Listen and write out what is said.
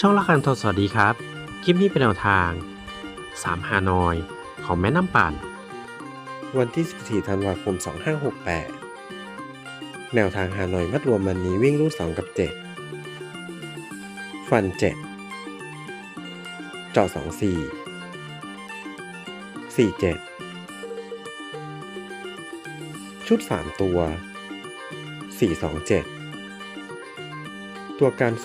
ช่องละคันทศสวัสดีครับ คลิปนี้เป็นแนวทาง3ฮานอย ของแม่น้ำปั่น วันที่ 14 ธันวาคม 2568 แนวทางฮานอยมัดรวมวันนี้วิ่งรูด2กับ 7 ฟัน 7 เจาะ2 4 4 7ชุด 3 ตัว 4 2 7 ตัวการ 06